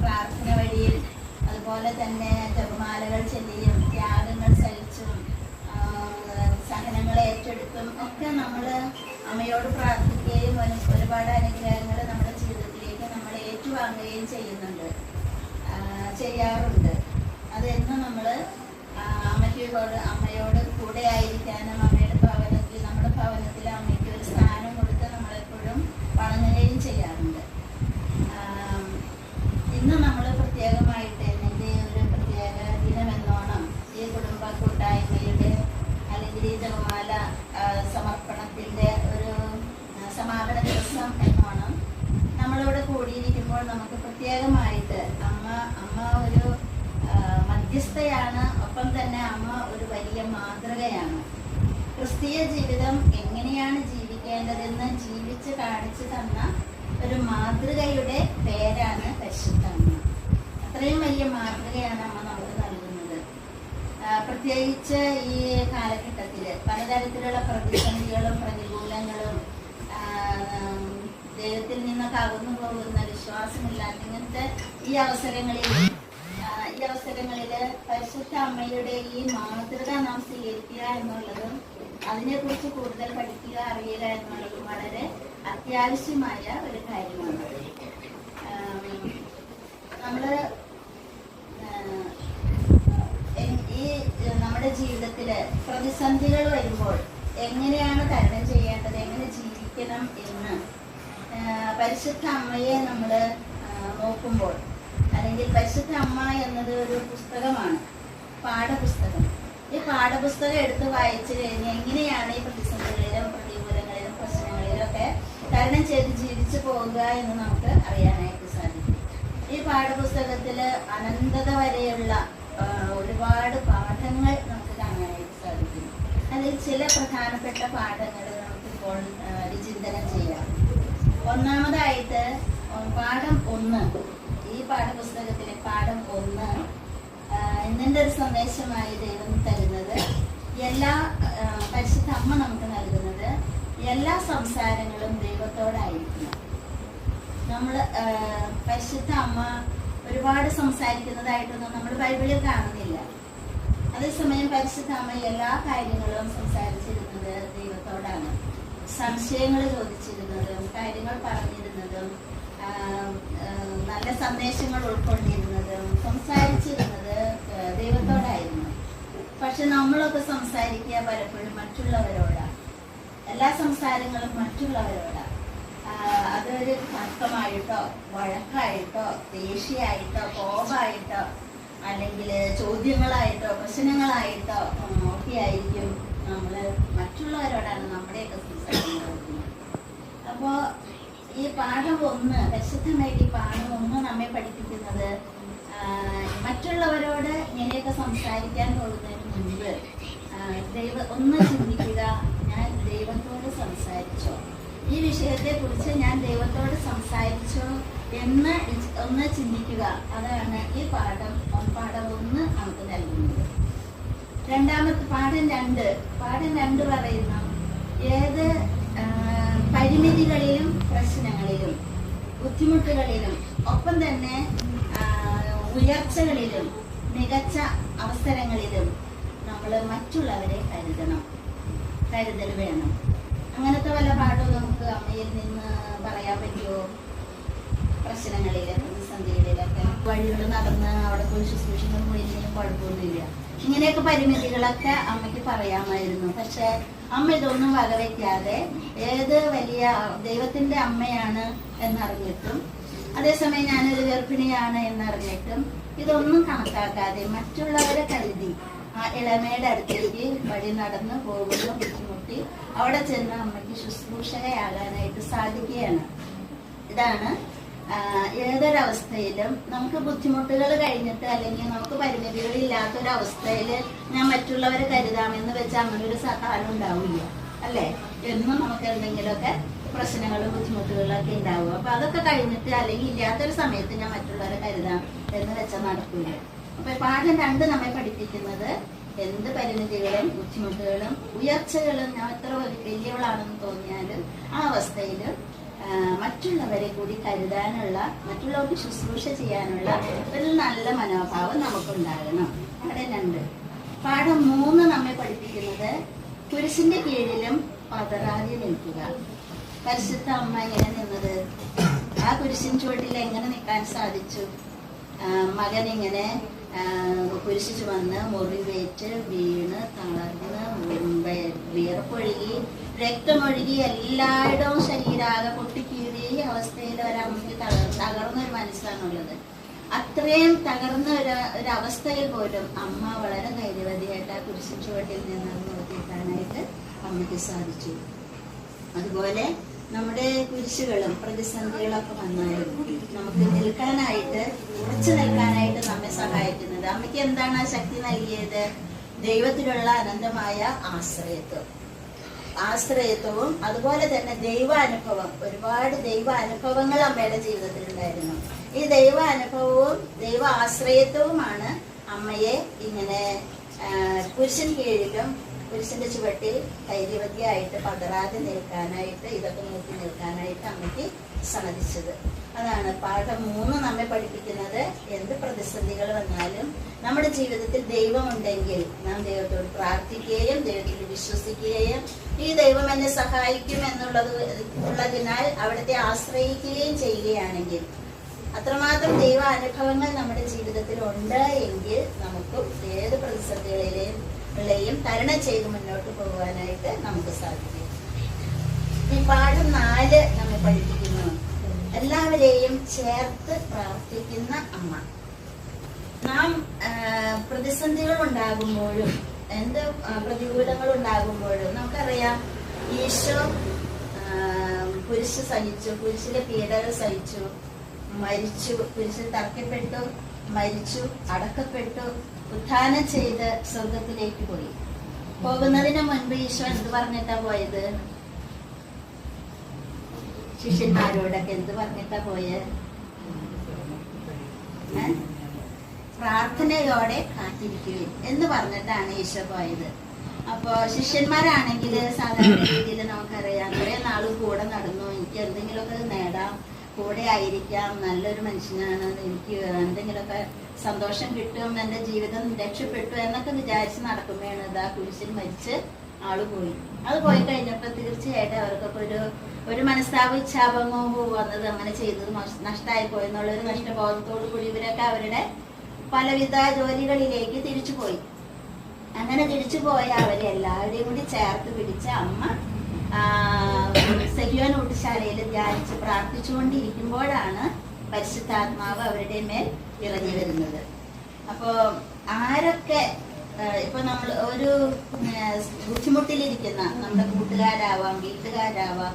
പ്രാർത്ഥന വഴിയിൽ അതുപോലെ തന്നെ ജപമാലകൾ ചൊല്ലിയും ത്യാഗങ്ങൾ സഹിച്ചും സഹനങ്ങൾ ഏറ്റെടുത്തും ഒക്കെ നമ്മൾ അമ്മയോട് പ്രാർത്ഥിക്കുകയും ഒരുപാട് അനുഗ്രഹങ്ങൾ നമ്മുടെ ജീവിതത്തിലേക്ക് നമ്മൾ ഏറ്റുവാങ്ങുകയും ചെയ്യുന്നുണ്ട്. ചെയ്യാറുണ്ട്. അതെന്നും നമ്മൾ അമ്മയ്ക്കോട് അമ്മയോട് കൂടെ ആയിരിക്കാനും അമ്മയുടെ ഭവനത്തിൽ നമ്മുടെ ഭവനത്തിൽ അമ്മയ്ക്ക് ഒരു സ്ഥാനം കൊടുത്ത് നമ്മളെപ്പോഴും വണങ്ങുകയും ചെയ്യാറുണ്ട് ആം, ഇന്ന് നമ്മൾ പ്രത്യേകമായിട്ട് എന്റെ ഒരു പ്രത്യേക ദിനമെന്നോണം ഈ കുടുംബ കൂട്ടായ്മയുടെ അല്ലെങ്കിൽ ഈ ജപമാല ആ, സമർപ്പണത്തിന്റെ ഒരു ആ, സമാപന ദിവസം എന്നോണം നമ്മളിവിടെ കൂടിയിരിക്കുമ്പോൾ നമുക്ക് പ്രത്യേകമായിട്ട് അമ്മ അമ്മ ഒരു മധ്യസ്ഥയാണ്. ഒപ്പം തന്നെ അമ്മ ഒരു വലിയ മാതൃകയാണ്. ക്രിസ്തീയ ജീവിതം എങ്ങനെയാണ് ജീവിക്കേണ്ടതെന്ന് ജീവിച്ച് കാണിച്ചു തന്ന ഒരു മാതൃകയുടെ പേരാണ് പരിശുദ്ധ അത്രയും വലിയ മാതൃകയാണ് അമ്മ നമുക്ക് നൽകുന്നത്. പ്രത്യേകിച്ച് ഈ കാലഘട്ടത്തിൽ പലതരത്തിലുള്ള പ്രതിസന്ധികളും പ്രതികൂലങ്ങളും ദൈവത്തിൽ നിന്നൊക്കെ അകന്നു പോകുന്ന വിശ്വാസമില്ലാത്ത ഇങ്ങനത്തെ ഈ അവസരങ്ങളിൽ ഈ അവസരങ്ങളിൽ പരിശുദ്ധ അമ്മയുടെ ഈ മാതൃക നാം സ്വീകരിക്കുക എന്നുള്ളതും അതിനെക്കുറിച്ച് കൂടുതൽ പഠിക്കുക അറിയുക എന്നുള്ളതും വളരെ അത്യാവശ്യമായ ഒരു കാര്യമാണ്. നമ്മൾ ഈ നമ്മുടെ ജീവിതത്തിൽ പ്രതിസന്ധികൾ വരുമ്പോൾ എങ്ങനെയാണ് തരണം ചെയ്യേണ്ടത് എങ്ങനെ ജീവിക്കണം എന്ന് പരിശുദ്ധ അമ്മയെ നമ്മൾ നോക്കുമ്പോൾ അല്ലെങ്കിൽ പരിശുദ്ധ അമ്മ എന്നത് ഒരു പുസ്തകമാണ് പാഠപുസ്തകം. ഈ പാഠപുസ്തകം എടുത്ത് വായിച്ചു കഴിഞ്ഞാൽ എങ്ങനെയാണ് ഈ പ്രതിസന്ധികളിലും പ്രതികൂലങ്ങളിലും പ്രശ്നങ്ങളിലും ഒക്കെ തരണം ചെയ്ത് ജീവിച്ചു പോകുക എന്ന് നമുക്ക് അറിയാനായിട്ട് സാധിക്കും. ഈ പാഠപുസ്തകത്തിൽ അനന്തത വരെയുള്ള ഒരുപാട് പാഠങ്ങൾ നമുക്ക് കാണാനായിട്ട് സാധിക്കും. അതിൽ ചില പ്രധാനപ്പെട്ട പാഠങ്ങൾ നമുക്കിപ്പോൾ വിചിന്തനം ചെയ്യാം. ഒന്നാമതായിട്ട് പാഠം ഒന്ന്. ഈ പാഠപുസ്തകത്തിലെ പാഠം ഒന്ന് എന്നിന്റെ ഒരു സന്ദേശമായി ദൈവം തരുന്നത്? എല്ലാ പരിശുദ്ധ അമ്മ നമുക്ക് നൽകുന്നത് എല്ലാ സംസാരങ്ങളും ദൈവത്തോടായിരിക്കണം. നമ്മൾ പരിശുദ്ധ അമ്മ ഒരുപാട് സംസാരിക്കുന്നതായിട്ടൊന്നും നമ്മൾ ബൈബിളിൽ കാണുന്നില്ല. അതേസമയം പരിശുദ്ധ അമ്മ എല്ലാ കാര്യങ്ങളും സംസാരിച്ചിരുന്നത് ദൈവത്തോടാണ്. സംശയങ്ങൾ ചോദിച്ചിരുന്നതും കാര്യങ്ങൾ പറഞ്ഞിരുന്നതും നല്ല സന്ദേശങ്ങൾ ഉൾക്കൊണ്ടിരുന്നതും സംസാരിച്ചിരുന്നത് ദൈവത്തോടായിരുന്നു. പക്ഷെ നമ്മളൊക്കെ സംസാരിക്കുക പലപ്പോഴും മറ്റുള്ളവരോടാണ് എല്ലാ സംസാരങ്ങളും മറ്റുള്ളവരോടാണ് അതൊരു തർക്കമായിട്ടോ വഴക്കായിട്ടോ ദേഷ്യമായിട്ടോ കോപമായിട്ടോ അല്ലെങ്കിൽ ചോദ്യങ്ങളായിട്ടോ പ്രശ്നങ്ങളായിട്ടോ ഒക്കെ ആയിരിക്കും നമ്മൾ മറ്റുള്ളവരോടാണ് നമ്മുടെയൊക്കെ സംസാരിക്കുന്നത്. അപ്പോൾ ഈ പാഠം ഒന്ന് പരിശുദ്ധമായിട്ട് ഈ പാഠം ഒന്ന് നമ്മെ പഠിപ്പിക്കുന്നത് മറ്റുള്ളവരോട് ഇങ്ങനെയൊക്കെ സംസാരിക്കാൻ പോകുന്നതിന് മുൻപ് ദൈവ ഒന്ന് ചിന്തിക്കുക. ഞാൻ ദൈവത്തോട് സംസാരിച്ചോ? ഈ വിഷയത്തെ കുറിച്ച് ഞാൻ ദൈവത്തോട് സംസാരിച്ചോ എന്ന് ഒന്ന് ചിന്തിക്കുക. അതാണ് ഈ പാഠം പാഠം രണ്ടാമത്തെ പാഠം രണ്ട്. പാഠം രണ്ട് പറയുന്ന. ഏത് പരിമിതികളിലും പ്രശ്നങ്ങളിലും ബുദ്ധിമുട്ടുകളിലും ഒപ്പം തന്നെ ഉയർച്ചകളിലും മികച്ച അവസരങ്ങളിലും നമ്മൾ മറ്റുള്ളവരെ കരുതണം. കരുതൽ വേണം. അങ്ങനത്തെ വല്ല പാഠവും നമുക്ക് അമ്മയിൽ നിന്ന് പറയാൻ പറ്റുമോ പ്രശ്നങ്ങളിലെ പ്രതിസന്ധികളിലൊക്കെ വഴികൾ നടന്ന് അവിടെ പോയി ശുശ്രൂഷിക്കാൻ പോയിരുന്നെങ്കിൽ കുഴപ്പമൊന്നുമില്ല. ഇങ്ങനെയൊക്കെ പരിമിതികളൊക്കെ അമ്മയ്ക്ക് പറയാമായിരുന്നു. പക്ഷെ അമ്മ ഇതൊന്നും വകവയ്ക്കാതെ ഏത് വലിയ ദൈവത്തിന്റെ അമ്മയാണ് എന്നറിഞ്ഞിട്ടും അതേസമയം ഞാനൊരു ഗർഭിണിയാണ് എന്നറിഞ്ഞിട്ടും ഇതൊന്നും കണക്കാക്കാതെ മറ്റുള്ളവരെ കരുതി ആ ഇളമയുടെ അടുത്തേക്ക് വഴി നടന്ന് പോകുന്ന ബുദ്ധിമുട്ടി അവിടെ ചെന്ന് അമ്മയ്ക്ക് ശുശ്രൂഷകയാകാനായിട്ട് സാധിക്കുകയാണ്. ഇതാണ് ഏതൊരവസ്ഥയിലും നമുക്ക് ബുദ്ധിമുട്ടുകൾ കഴിഞ്ഞിട്ട് അല്ലെങ്കിൽ നമുക്ക് പരിമിതികൾ ഇല്ലാത്തൊരവസ്ഥയിൽ ഞാൻ മറ്റുള്ളവരെ കരുതാമെന്ന് വെച്ച് അങ്ങനെ ഒരു സഹായം ഉണ്ടാവില്ല അല്ലേ? എന്നും നമുക്ക് എന്തെങ്കിലുമൊക്കെ പ്രശ്നങ്ങളും ബുദ്ധിമുട്ടുകളൊക്കെ ഉണ്ടാവും. അപ്പൊ അതൊക്കെ കഴിഞ്ഞിട്ട് അല്ലെങ്കിൽ ഇല്ലാത്തൊരു സമയത്ത് ഞാൻ മറ്റുള്ളവരെ കരുതാം എന്ന് വെച്ചാൽ നടക്കില്ല അപ്പൊ പാഠം രണ്ട് നമ്മെ പഠിപ്പിക്കുന്നത് എന്ത് പരിമിതികളും ബുദ്ധിമുട്ടുകളും ഉയർച്ചകളും ഞാൻ എത്ര വലി- വലിയവളാണെന്ന് തോന്നിയാലും ആ അവസ്ഥയിൽ ആ, മറ്റുള്ളവരെ കൂടി കരുതാനുള്ള മറ്റുള്ളവർക്ക് ശുശ്രൂഷ ചെയ്യാനുള്ള ഒരു നല്ല മനോഭാവം നമുക്കുണ്ടാകണം. അവിടെ രണ്ട്. പാഠം മൂന്ന് നമ്മെ പഠിപ്പിക്കുന്നത് കുരിശിന്റെ കീഴിലും പതറാതെ നിൽക്കുക. പരിശുദ്ധ അമ്മ എങ്ങനെ നിന്നത്? ആ കുരിശിൻ ചുവട്ടിൽ എങ്ങനെ നിൽക്കാൻ സാധിച്ചു? മകൻ ഇങ്ങനെ ആ, വന്ന് മുറിവേറ്റ് വീണ് തളർന്ന് വിയർപ്പൊഴുകി രക്തമൊഴുകി എല്ലായിടവും ശരീരാകെ പൊട്ടിക്കീറി ഈ അവസ്ഥയിൽ ഒരമ്മയ്ക്ക് തകർ തകർന്ന ഒരു മനസ്സാണുള്ളത്. അത്രയും തകർന്ന ഒരു ഒരു അവസ്ഥയിൽ പോലും അമ്മ വളരെ ധൈര്യവതിയായിട്ട് ആ കുരിശിച്ചുവട്ടിൽ നിന്ന് നോക്കിക്കാനായിട്ട് അമ്മയ്ക്ക് സാധിച്ചു. അതുപോലെ നമ്മുടെ കുരിശുകളും പ്രതിസന്ധികളൊക്കെ വന്നാലും നമുക്ക് നിൽക്കാനായിട്ട് ഉറച്ചു നിൽക്കാനായിട്ട് നമ്മെ സഹായിക്കുന്നത്. അമ്മയ്ക്ക് എന്താണ് ആ ശക്തി നൽകിയത്? ദൈവത്തിലുള്ള അനന്തമായ ആശ്രയത്വം. ആശ്രയത്വവും അതുപോലെ തന്നെ ദൈവാനുഭവം. ഒരുപാട് ദൈവാനുഭവങ്ങൾ അമ്മയുടെ ജീവിതത്തിൽ ഉണ്ടായിരുന്നു. ഈ ദൈവാനുഭവവും ദൈവ ആശ്രയത്വവുമാണ് അമ്മയെ ഇങ്ങനെ കുരിശിൻ കീഴിലും കുരിശിന്റെ ചുവട്ടിൽ ധൈര്യവതിയായിട്ട് പതറാതെ നിൽക്കാനായിട്ട് ഇതൊക്കെ നോക്കി നിൽക്കാനായിട്ട് അമ്മയ്ക്ക് സാധിച്ചത് അതാണ് പാഠം മൂന്ന് നമ്മെ പഠിപ്പിക്കുന്നത്. എന്ത് പ്രതിസന്ധികൾ വന്നാലും നമ്മുടെ ജീവിതത്തിൽ ദൈവമുണ്ടെങ്കിൽ നാം ദൈവത്തോട് പ്രാർത്ഥിക്കുകയും ദൈവത്തിൽ വിശ്വസിക്കുകയും ഈ ദൈവം എന്നെ സഹായിക്കും എന്നുള്ളത് ഉള്ളതിനാൽ അവിടുത്തെ ആശ്രയിക്കുകയും ചെയ്യുകയാണെങ്കിൽ അത്രമാത്രം ദൈവ അനുഭവങ്ങൾ നമ്മുടെ ജീവിതത്തിൽ ഉണ്ട് എങ്കിൽ നമുക്ക് ഏത് പ്രതിസന്ധികളിലെയും ളെയും തരണം ചെയ്ത് മുന്നോട്ട് പോകുവാനായിട്ട് നമുക്ക് സാധിക്കും. ഈ പാഠം നാല് നമ്മൾ പഠിപ്പിക്കുന്നു. എല്ലാവരെയും ചേർത്ത് പ്രാർത്ഥിക്കുന്ന അമ്മ. നാം പ്രതിസന്ധികൾ ഉണ്ടാകുമ്പോഴും എന്ത് പ്രതികൂലങ്ങൾ ഉണ്ടാകുമ്പോഴും നമുക്കറിയാം ഈശോ കുരിശ് സഹിച്ചു കുരിശിലെ പീഡകൾ സഹിച്ചു മരിച്ചു കുരിശിൽ തർക്കപ്പെട്ടു മരിച്ചു അടക്കപ്പെട്ടു ഉത്ഥാനം ചെയ്ത് സ്വർഗത്തിലേക്ക് പോയി. പോകുന്നതിന് മുൻപ് ഈശോ എന്ത് പറഞ്ഞിട്ടാ പോയത്? ശിഷ്യന്മാരോടൊക്കെ എന്ത് പറഞ്ഞിട്ടാ പോയത് പ്രാർത്ഥനയോടെ കാത്തിരിക്കുകയും എന്ന് പറഞ്ഞിട്ടാണ് ഈശോ പോയത്. അപ്പോ ശിഷ്യന്മാരാണെങ്കിൽ സാധാരണ രീതിയിൽ നമുക്കറിയാം കുറെ നാൾ കൂടെ നടന്നു. എനിക്ക് എന്തെങ്കിലുമൊക്കെ നേടാം. കൂടെ ആയിരിക്കാം നല്ലൊരു മനുഷ്യനാണ് എനിക്ക് എന്തെങ്കിലുമൊക്കെ സന്തോഷം കിട്ടും എന്റെ ജീവിതം രക്ഷപ്പെട്ടു എന്നൊക്കെ വിചാരിച്ച് നടക്കുമ്പോഴാണ് ഇതാ കുരിശിൽ മരിച്ച് ആൾ പോയി. അത് പോയി കഴിഞ്ഞപ്പോൾ തീർച്ചയായിട്ടും അവർക്കൊക്കെ ഒരു ഒരു മനസ്താപ ഇച്ഛാപമോ വന്നത് അങ്ങനെ ചെയ്തത് നഷ്- നഷ്ടമായി പോയി എന്നുള്ള ഒരു നഷ്ടബോധത്തോടു കൂടി ഇവരൊക്കെ അവരുടെ പലവിധ ജോലികളിലേക്ക് തിരിച്ചു പോയി. അങ്ങനെ തിരിച്ചു പോയ അവരെ എല്ലാവരെയും കൂടി ചേർത്ത് പിടിച്ച അമ്മ സഹിയോൻ ഊട്ടുശാലയിൽ ധ്യാനിച്ച് പ്രാർത്ഥിച്ചുകൊണ്ടിരിക്കുമ്പോഴാണ് പരിശുദ്ധാത്മാവ് അവരുടെ മേൽ ഇറങ്ങി വരുന്നത്. അപ്പോ ആരൊക്കെ ഇപ്പൊ നമ്മൾ ഒരു ബുദ്ധിമുട്ടിലിരിക്കുന്ന നമ്മുടെ കൂട്ടുകാരാവാം വീട്ടുകാരാവാം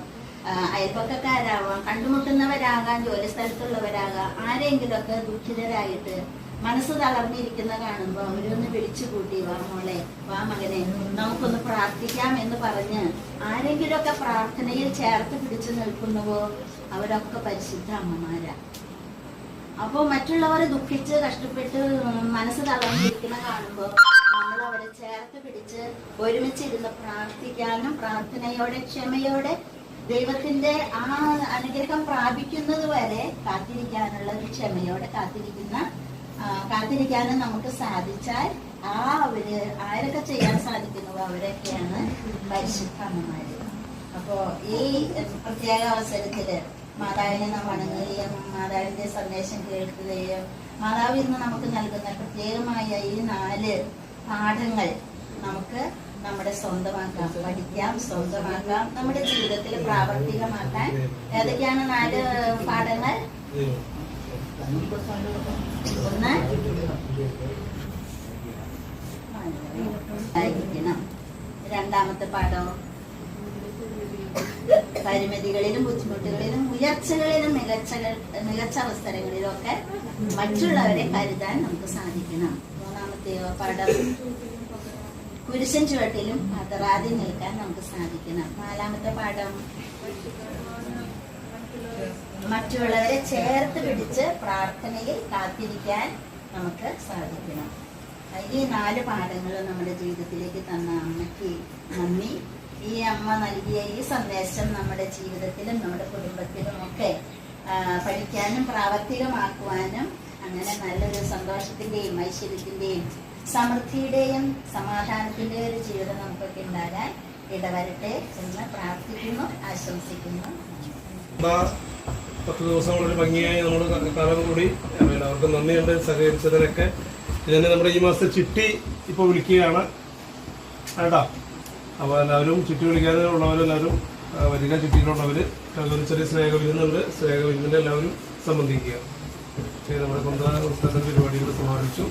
അയൽപ്പക്കാരാവാം കണ്ടുമുട്ടുന്നവരാകാം ജോലി സ്ഥലത്തുള്ളവരാകാം ആരെങ്കിലുമൊക്കെ ദുഃഖിതരായിട്ട് മനസ്സ് തളർന്നിരിക്കുന്ന കാണുമ്പോൾ അവരൊന്ന് വിളിച്ചു കൂട്ടി വാ മോളെ വാ മകനെ നമുക്കൊന്ന് പ്രാർത്ഥിക്കാം എന്ന് പറഞ്ഞ് ആരെങ്കിലുമൊക്കെ പ്രാർത്ഥനയിൽ ചേർത്ത് പിടിച്ചു നിൽക്കുന്നുവോ അവരൊക്കെ പരിശുദ്ധ അമ്മമാരാ. അപ്പോൾ മറ്റുള്ളവർ ദുഃഖിച്ച് കഷ്ടപ്പെട്ട് മനസ്സ് തളർന്നിരിക്കുന്ന കാണുമ്പോൾ നമ്മൾ അവരെ ചേർത്ത് പിടിച്ച് ഒരുമിച്ചിരുന്ന് പ്രാർത്ഥിക്കാനും പ്രാർത്ഥനയോടെ ക്ഷമയോടെ ദൈവത്തിന്റെ ആ അനുഗ്രഹം പ്രാപിക്കുന്നത് വരെ കാത്തിരിക്കാനുള്ള ഒരു ക്ഷമയോടെ കാത്തിരിക്കുന്ന കാത്തിരിക്കാനും നമുക്ക് സാധിച്ചാൽ ആ അവർ ആരൊക്കെ ചെയ്യാൻ സാധിക്കുന്നുവോ അവരൊക്കെയാണ് പരിശുദ്ധ അമ്മമാര്. അപ്പോ ഈ പ്രത്യേക അവസരത്തിൽ മാതാവിനെ നാം വണങ്ങുകയും മാതാവിന്റെ സന്ദേശം കേൾക്കുകയും മാതാവ് ഇന്ന് നമുക്ക് നൽകുന്ന പ്രത്യേകമായ ഈ നാല് പാഠങ്ങൾ നമുക്ക് നമ്മുടെ സ്വന്തമാക്കാം പഠിക്കാം സ്വന്തമാക്കാം നമ്മുടെ ജീവിതത്തിൽ പ്രാവർത്തികമാക്കാൻ. ഏതൊക്കെയാണ് നാല് പാഠങ്ങൾ? ഒന്ന്. രണ്ടാമത്തെ പാഠം. പരിമിതികളിലും ബുദ്ധിമുട്ടുകളിലും ഉയർച്ചകളിലും മികച്ച മികച്ച അവസരങ്ങളിലും ഒക്കെ മറ്റുള്ളവരെ കരുതാൻ നമുക്ക് സാധിക്കണം. മൂന്നാമത്തെ പാഠം. കുരിശൻ ചുവട്ടിലും പതറാതെ നിൽക്കാൻ നമുക്ക് സാധിക്കണം. നാലാമത്തെ പാഠം. മറ്റുള്ളവരെ ചേർത്ത് പിടിച്ച് പ്രാർത്ഥനയിൽ കാത്തിരിക്കാൻ നമുക്ക് സാധിക്കണം. ഈ നാല് പാഠങ്ങൾ നമ്മുടെ ജീവിതത്തിലേക്ക് തന്ന അമ്മയ്ക്ക് നന്ദി. ഈ അമ്മ നൽകിയ ഈ സന്ദേശം നമ്മുടെ ജീവിതത്തിലും നമ്മുടെ കുടുംബത്തിലും ഒക്കെ പഠിക്കാനും പ്രാവർത്തികമാക്കുവാനും അങ്ങനെ നല്ലൊരു സന്തോഷത്തിന്റെയും ഐശ്വര്യത്തിന്റെയും സമൃദ്ധിയുടെയും സമാധാനത്തിന്റെയും ഒരു ജീവിതം നമുക്കൊക്കെ ഉണ്ടാകാൻ ഇടവരട്ടെ എന്ന് പ്രാർത്ഥിക്കുന്നു ആശംസിക്കുന്നു. പത്ത് ദിവസം വളരെ ഭംഗിയായി നമ്മൾ കറവ് കൂടി. അവർക്ക് നന്ദിയുണ്ട് സഹകരിച്ചതിനൊക്കെ. ഇതന്നെ നമ്മുടെ ഈ മാസത്തെ ചിട്ടി ഇപ്പൊ വിളിക്കുകയാണ്. കേട്ടോ അപ്പോൾ എല്ലാവരും ചിട്ടി വിളിക്കാതെ ഉള്ളവരെല്ലാവരും വരിക ചിട്ടിയിലുള്ളവർ ഒരു ചെറിയ സ്നേഹവിരുന്നുണ്ട്. സ്നേഹവിരുന്നിന്റെ എല്ലാവരും സംബന്ധിക്കുക. നമ്മുടെ കൊന്ത പരിപാടികൾ സമാപിച്ചു